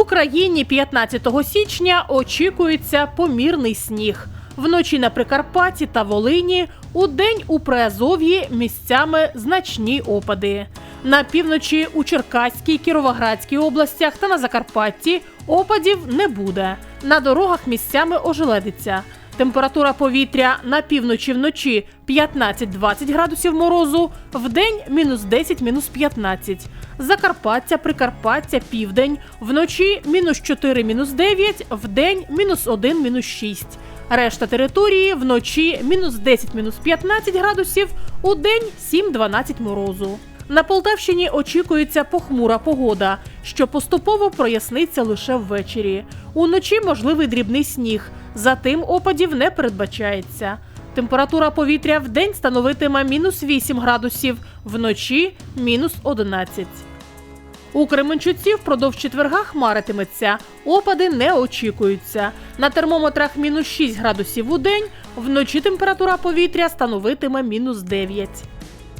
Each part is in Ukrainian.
Україні 15 січня очікується помірний сніг. Вночі на Прикарпатті та Волині, у день у Приазов'ї місцями значні опади. На півночі у Черкаській, Кіровоградській областях та на Закарпатті опадів не буде. На дорогах місцями ожеледиться. Температура повітря на півночі вночі 15-20 градусів морозу, вдень мінус 10, мінус 15. Закарпаття, Прикарпаття, Південь, вночі мінус 4, мінус 9, вдень мінус 1, мінус 6. Решта території вночі мінус 10, мінус 15 градусів, у день 7-12 морозу. На Полтавщині очікується похмура погода, що поступово проясниться лише ввечері. Уночі можливий дрібний сніг, затим опадів не передбачається. Температура повітря в день становитиме мінус 8 градусів, вночі мінус 11. У Кременчуці впродовж четверга хмаритиметься, опади не очікуються. На термометрах мінус 6 градусів у день, вночі температура повітря становитиме мінус 9.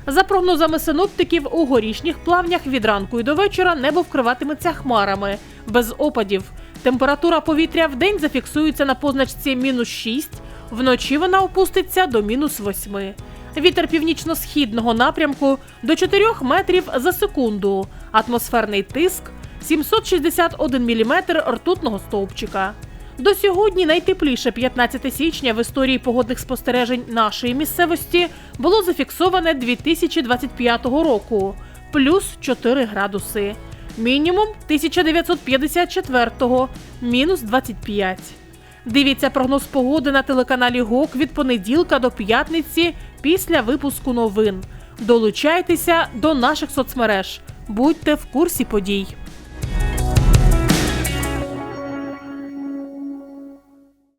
За прогнозами синоптиків, у горішніх плавнях від ранку і до вечора небо вкриватиметься хмарами, без опадів. Температура повітря в день зафіксується на позначці мінус 6, вночі вона опуститься до мінус 8. Вітер північно-східного напрямку до 4 метрів за секунду. Атмосферний тиск 761 мм ртутного стовпчика. До сьогодні найтепліше 15 січня в історії погодних спостережень нашої місцевості було зафіксоване 2025 року плюс 4 градуси. Мінімум 1954 мінус 25. Дивіться прогноз погоди на телеканалі ГОК від понеділка до п'ятниці після випуску новин. Долучайтеся до наших соцмереж. Будьте в курсі подій.